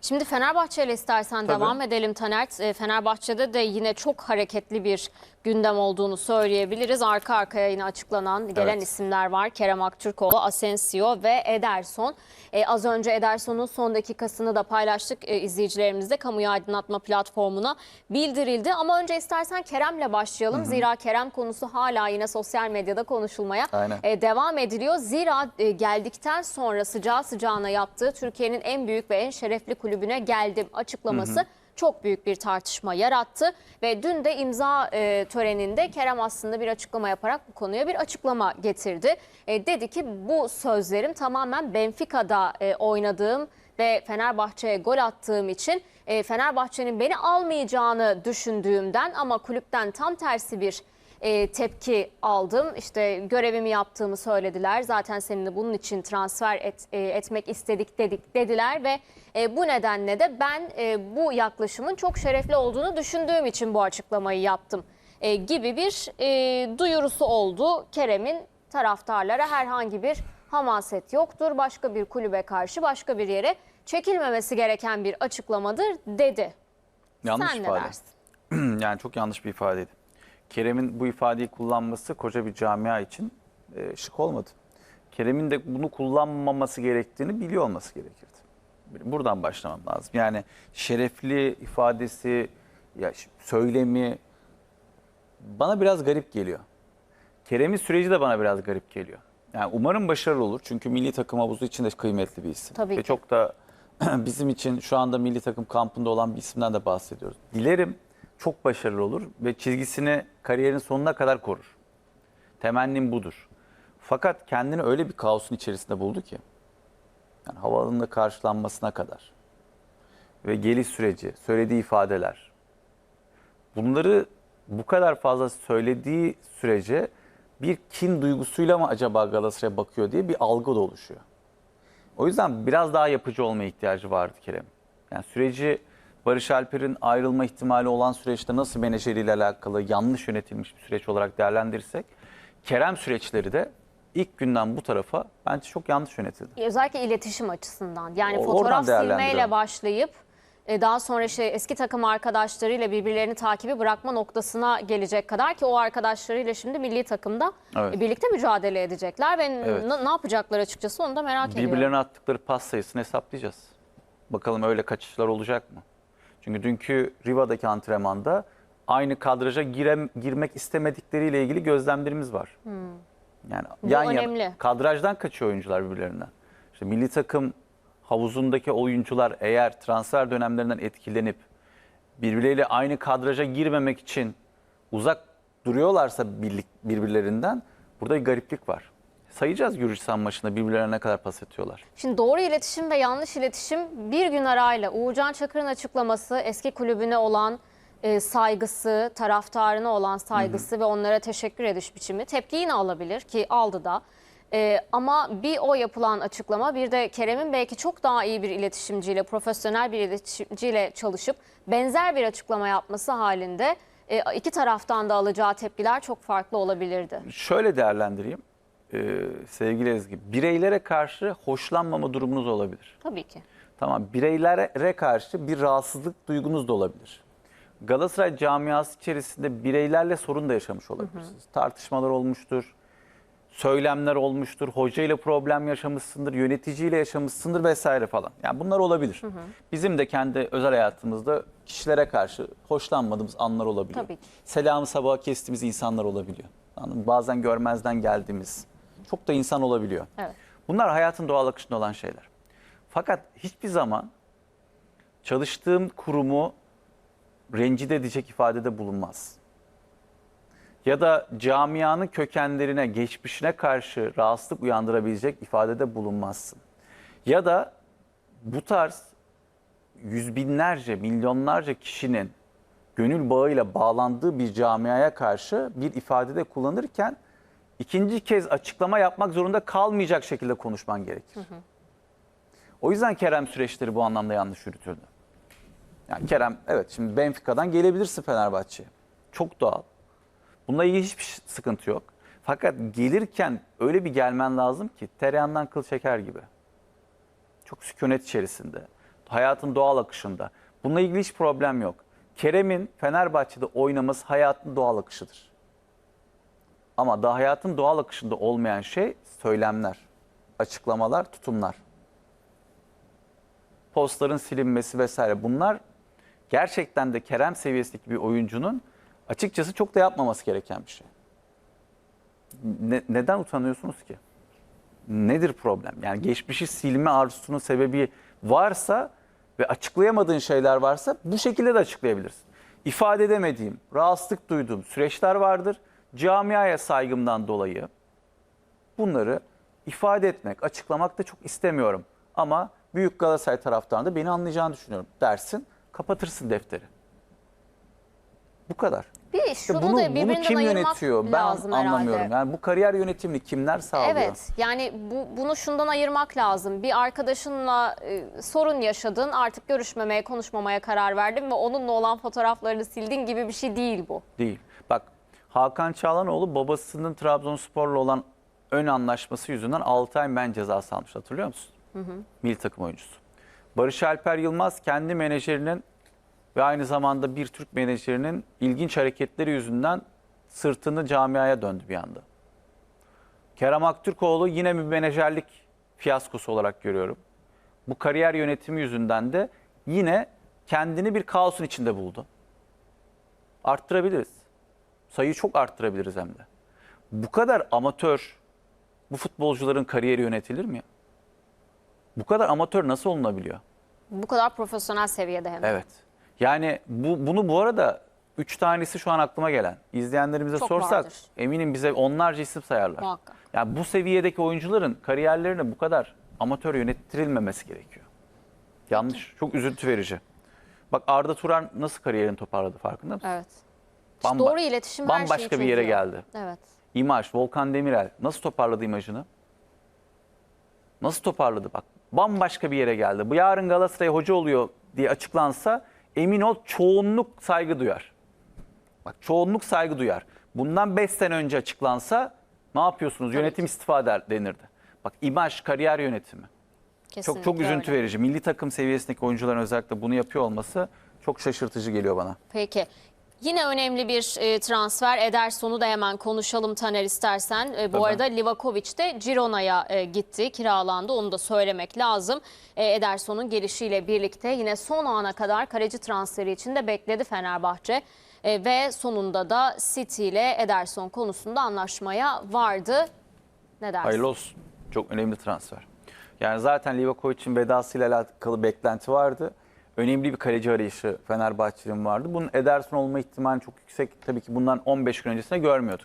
Şimdi Fenerbahçe ile istersen Tabii. devam edelim Taner. E, Fenerbahçe'de de yine çok hareketli bir gündem olduğunu söyleyebiliriz. Arka arkaya yine açıklanan gelen Evet. isimler var. Kerem Aktürkoğlu, Asensio ve Ederson. E, az önce Ederson'un son dakikasını da paylaştık e, izleyicilerimizle kamuya aydınlatma platformuna bildirildi. Ama önce istersen Kerem'le başlayalım. Zira Kerem konusu hala yine sosyal medyada konuşulmaya e, devam ediliyor. Zira e, geldikten sonra sıcağı sıcağına yaptığı Türkiye'nin en büyük ve en şerefli kulübüne geldim açıklaması çok büyük bir tartışma yarattı. Ve dün de imza e, töreninde Kerem aslında bir açıklama yaparak bu konuya bir açıklama getirdi. E, dedi ki bu sözlerim tamamen Benfica'da e, oynadığım ve Fenerbahçe'ye gol attığım için e, Fenerbahçe'nin beni almayacağını düşündüğümden ama kulüpten tam tersi bir e, tepki aldım. İşte görevimi yaptığımı söylediler. Zaten seninle bunun için transfer et- e, etmek istedik dedik dediler ve e, bu nedenle de ben e, bu yaklaşımın çok şerefli olduğunu düşündüğüm için bu açıklamayı yaptım e, gibi bir e, duyurusu oldu. Kerem'in taraftarlara herhangi bir hamaset yoktur. Başka bir kulübe karşı başka bir yere çekilmemesi gereken bir açıklamadır dedi. Yanlış Sen ne ifade. dersin? yani çok yanlış bir ifadeydi. Kerem'in bu ifadeyi kullanması koca bir camia için e, şık olmadı. Kerem'in de bunu kullanmaması gerektiğini biliyor olması gerekirdi. Buradan başlamam lazım. Yani şerefli ifadesi, ya söylemi bana biraz garip geliyor. Kerem'in süreci de bana biraz garip geliyor. Yani umarım başarılı olur. Çünkü milli takım havuzu için de kıymetli bir isim. Tabii Ve ki. çok da bizim için şu anda milli takım kampında olan bir isimden de bahsediyoruz. Dilerim çok başarılı olur ve çizgisini kariyerin sonuna kadar korur. Temennim budur. Fakat kendini öyle bir kaosun içerisinde buldu ki. Yani havaalanında karşılanmasına kadar. Ve geliş süreci, söylediği ifadeler. Bunları bu kadar fazla söylediği sürece bir kin duygusuyla mı acaba Galatasaray'a bakıyor diye bir algı da oluşuyor. O yüzden biraz daha yapıcı olmaya ihtiyacı vardı Kerem. Yani süreci Barış Alper'in ayrılma ihtimali olan süreçte nasıl menajeriyle alakalı yanlış yönetilmiş bir süreç olarak değerlendirirsek Kerem süreçleri de ilk günden bu tarafa bence çok yanlış yönetildi. Özellikle iletişim açısından. Yani oradan fotoğraf silmeyle başlayıp e, daha sonra işte eski takım arkadaşlarıyla birbirlerini takibi bırakma noktasına gelecek kadar ki o arkadaşlarıyla şimdi milli takımda Evet. e, birlikte mücadele edecekler ve Evet. ne yapacaklar açıkçası onu da merak ediyorum. Birbirlerine attıkları pas sayısını hesaplayacağız. Bakalım öyle kaçışlar olacak mı? Çünkü dünkü Riva'daki antrenmanda aynı kadraja girem, girmek istemedikleriyle ilgili gözlemlerimiz var. Yani Bu yan önemli. yana kadrajdan kaçıyor oyuncular birbirlerinden. İşte milli takım havuzundaki oyuncular eğer transfer dönemlerinden etkilenip birbirleriyle aynı kadraja girmemek için uzak duruyorlarsa birlik, birbirlerinden burada bir gariplik var. Sayacağız Gürcistan maçında birbirlerine ne kadar pas atıyorlar. Şimdi doğru iletişim ve yanlış iletişim bir gün arayla Uğurcan Çakır'ın açıklaması eski kulübüne olan e, saygısı, taraftarına olan saygısı ve onlara teşekkür ediş biçimi tepki yine alabilir ki aldı da. E, ama bir o yapılan açıklama bir de Kerem'in belki çok daha iyi bir iletişimciyle, profesyonel bir iletişimciyle çalışıp benzer bir açıklama yapması halinde e, iki taraftan da alacağı tepkiler çok farklı olabilirdi. Şöyle değerlendireyim ee, sevgili Ezgi. Bireylere karşı hoşlanmama durumunuz olabilir. Tabii ki. Tamam bireylere karşı bir rahatsızlık duygunuz da olabilir. Galatasaray camiası içerisinde bireylerle sorun da yaşamış olabilirsiniz. Tartışmalar olmuştur, söylemler olmuştur, hocayla problem yaşamışsındır, yöneticiyle yaşamışsındır vesaire falan. Yani bunlar olabilir. Bizim de kendi özel hayatımızda kişilere karşı hoşlanmadığımız anlar olabiliyor. Tabii ki. Selamı sabaha kestiğimiz insanlar olabiliyor. Anladın? Bazen görmezden geldiğimiz çok da insan olabiliyor. Evet. Bunlar hayatın doğal akışında olan şeyler. Fakat hiçbir zaman çalıştığım kurumu rencide edecek ifadede bulunmaz. Ya da camianın kökenlerine, geçmişine karşı rahatsızlık uyandırabilecek ifadede bulunmazsın. Ya da bu tarz yüz binlerce, milyonlarca kişinin gönül bağıyla bağlandığı bir camiaya karşı bir ifadede kullanırken ikinci kez açıklama yapmak zorunda kalmayacak şekilde konuşman gerekir. O yüzden Kerem süreçleri bu anlamda yanlış yürütüldü. Yani Kerem evet şimdi Benfica'dan gelebilirsin Fenerbahçe'ye. Çok doğal. Bununla ilgili hiçbir sıkıntı yok. Fakat gelirken öyle bir gelmen lazım ki tereyağından kıl çeker gibi. Çok sükunet içerisinde. hayatın doğal akışında. Bununla ilgili hiç problem yok. Kerem'in Fenerbahçe'de oynaması hayatın doğal akışıdır. Ama da hayatın doğal akışında olmayan şey söylemler, açıklamalar, tutumlar. Postların silinmesi vesaire bunlar gerçekten de Kerem seviyesindeki bir oyuncunun açıkçası çok da yapmaması gereken bir şey. Ne- neden utanıyorsunuz ki? Nedir problem? Yani geçmişi silme arzusunun sebebi varsa ve açıklayamadığın şeyler varsa bu şekilde de açıklayabilirsin. İfade edemediğim, rahatsızlık duyduğum süreçler vardır. Camiaya saygımdan dolayı bunları ifade etmek, açıklamak da çok istemiyorum. Ama Büyük Galatasaray taraftarında beni anlayacağını düşünüyorum dersin, kapatırsın defteri. Bu kadar. Bir İşte şunu bunu, da bunu birbirinden kim ayırmak yönetiyor? Ben lazım anlamıyorum. herhalde. Yani bu kariyer yönetimini kimler sağlıyor? Evet yani bu, bunu şundan ayırmak lazım. Bir arkadaşınla e, sorun yaşadın artık görüşmemeye konuşmamaya karar verdin ve onunla olan fotoğraflarını sildin gibi bir şey değil bu. Değil. Bak Hakan Çağlanoğlu babasının Trabzonspor'la olan ön anlaşması yüzünden 6 ay men cezası almış hatırlıyor musun? Milli takım oyuncusu. Barış Alper Yılmaz kendi menajerinin ve aynı zamanda bir Türk menajerinin ilginç hareketleri yüzünden sırtını camiaya döndü bir anda. Kerem Aktürkoğlu yine bir menajerlik fiyaskosu olarak görüyorum. Bu kariyer yönetimi yüzünden de yine kendini bir kaosun içinde buldu arttırabiliriz. Sayıyı çok arttırabiliriz hem de. Bu kadar amatör bu futbolcuların kariyeri yönetilir mi ya? Bu kadar amatör nasıl olunabiliyor? Bu kadar profesyonel seviyede hem de. Evet. Yani bu, bunu bu arada üç tanesi şu an aklıma gelen. İzleyenlerimize Çok sorsak vardır. eminim bize onlarca isim sayarlar. Muhakkak. Yani bu seviyedeki oyuncuların kariyerlerine bu kadar amatör yönettirilmemesi gerekiyor. Yanlış. Çok üzüntü verici. Bak Arda Turan nasıl kariyerini toparladı farkında mısın? Evet. Bamba- doğru iletişim her şeyi bambaşka bir yere çözüyor. geldi. Evet. İmaj, Volkan Demirel nasıl toparladı imajını? Nasıl toparladı bak. Bambaşka bir yere geldi. Bu yarın Galatasaray hoca oluyor diye açıklansa emin ol çoğunluk saygı duyar. Bak çoğunluk saygı duyar. Bundan 5 sene önce açıklansa ne yapıyorsunuz? Yönetim istifa eder denirdi. Bak imaj, kariyer yönetimi. Kesinlikle Çok çok üzüntü öyle. verici. Milli takım seviyesindeki oyuncuların özellikle bunu yapıyor olması çok şaşırtıcı geliyor bana. Peki. Yine önemli bir e, transfer. Ederson'u da hemen konuşalım Taner istersen. E, bu Tabii. arada Livakovic de Girona'ya e, gitti, kiralandı. Onu da söylemek lazım. E, Ederson'un gelişiyle birlikte yine son ana kadar kaleci transferi için de bekledi Fenerbahçe. E, ve sonunda da City ile Ederson konusunda anlaşmaya vardı. Ne dersin? Hayırlı olsun. Çok önemli transfer. Yani zaten Livakovic'in vedasıyla alakalı beklenti vardı. Önemli bir kaleci arayışı Fenerbahçe'nin vardı. Bunun Ederson olma ihtimali çok yüksek. Tabii ki bundan 15 gün öncesinde görmüyorduk.